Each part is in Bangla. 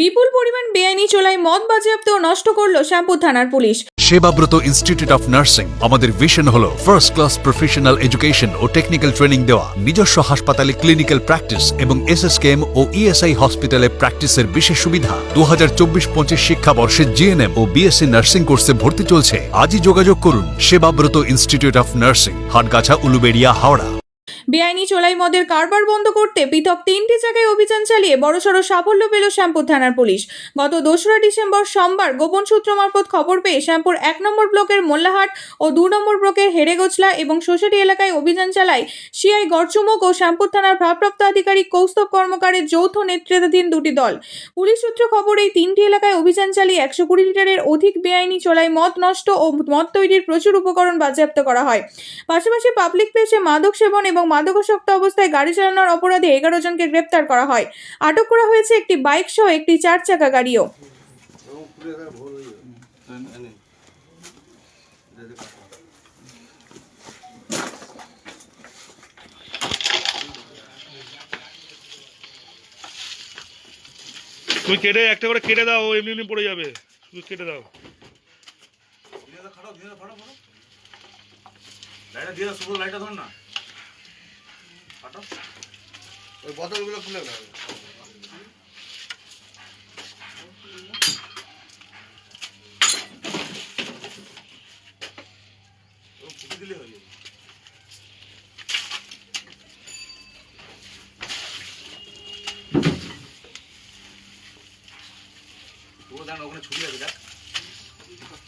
বিপুল পরিমাণ বেআইনি চোলাই মদ বাজেয়াপ্ত নষ্ট করল শ্যামপুর থানার police. Sebabrata institute of nursing আমাদের ভিশন হলো ফার্স্ট ক্লাস প্রফেশনাল এডুকেশন ও টেকনিক্যাল ট্রেনিং দেওয়া। নিজস্ব হাসপাতালে ক্লিনিক্যাল প্র্যাকটিস এবং এসএসকেএম ও ইএসআই হসপিটালে প্র্যাকটিসের বিশেষ সুবিধা। দু হাজার চব্বিশ পঁচিশ শিক্ষাবর্ষে জিএনএম ও বিএসসি নার্সিং কোর্সে ভর্তি চলছে। আজই যোগাযোগ করুন Sebabrata institute of nursing Hatgachha, Uluberia, Howrah. বেআইনি চোলাই মদের কারবার বন্ধ করতে পৃথক তিনটি জায়গায় অভিযান চালিয়ে বড়সড় সাফল্য পেল শ্যামপুর থানার পুলিশ। গত দোসরা ডিসেম্বর সোমবার গোপন সূত্র মারফত খবর পেয়ে শ্যামপুর এক নম্বর ব্লকের মোল্লাহাট ও দু নম্বর ব্লকের হেরেগোচলা এবং সোসাইটি এলাকায় অভিযান চালায় সিআই গড়চুমক ও শ্যামপুর থানার ভারপ্রাপ্ত আধিকারিক কৌস্তব কর্মকারের যৌথ নেতৃত্বাধীন দুটি দল। পুলিশ সূত্র খবর, এই তিনটি এলাকায় অভিযান চালিয়ে একশো কুড়ি লিটারের অধিক বেআইনি চোলাই মদ নষ্ট ও মদ তৈরির প্রচুর উপকরণ বাজেয়াপ্ত করা হয়। পাশাপাশি পাবলিক প্লেসে মাদক সেবন এবং মাদকাসক্ত অবস্থায় গাড়ি চালানোর অপরাধে এগারো জনকে গ্রেপ্তার করা হয়। আটক করা হয়েছে একটি বাইক সহ একটি চার চাকা গাড়িও। তুমি কেটে একটা করে কেটে দাও এমনি এমনি পড়ে যাবে। শুধু কেটে দাও। লাইটটা দিয়ে দাও শুভ লাইটটা ধর না। ফাটো ওই বোতলগুলো খুলে ফুটে দিলে হয়ে যাবে। ওখানে ছুটি আছে দেখ দিয়ে দাও দিয়ে দাও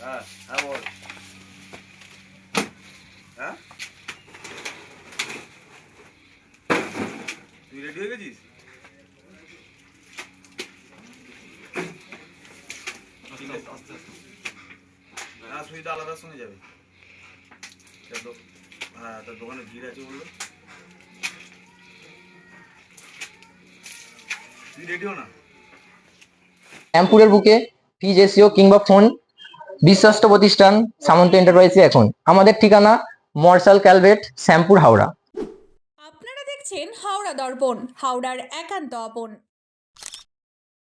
হ্যাঁ হ্যাঁ বল। হ্যাঁ তুই রেডি হয়ে গেছিস না সুইটা আলাদা সঙ্গে যাবে হ্যাঁ তার দোকানে ভিড় আছে বলল শ্যামপুরের বুকে ফিজ এসিও কিংবা ফোন বিশ্বস্ত প্রতিষ্ঠান সামন্ত এন্টারপ্রাইজে এখন। আমাদের ঠিকানা মর্সাল ক্যালভেট শ্যামপুর হাওড়া। আপনারা দেখছেন হাওড়া দর্পণ হাওড়ার একান্ত আপন।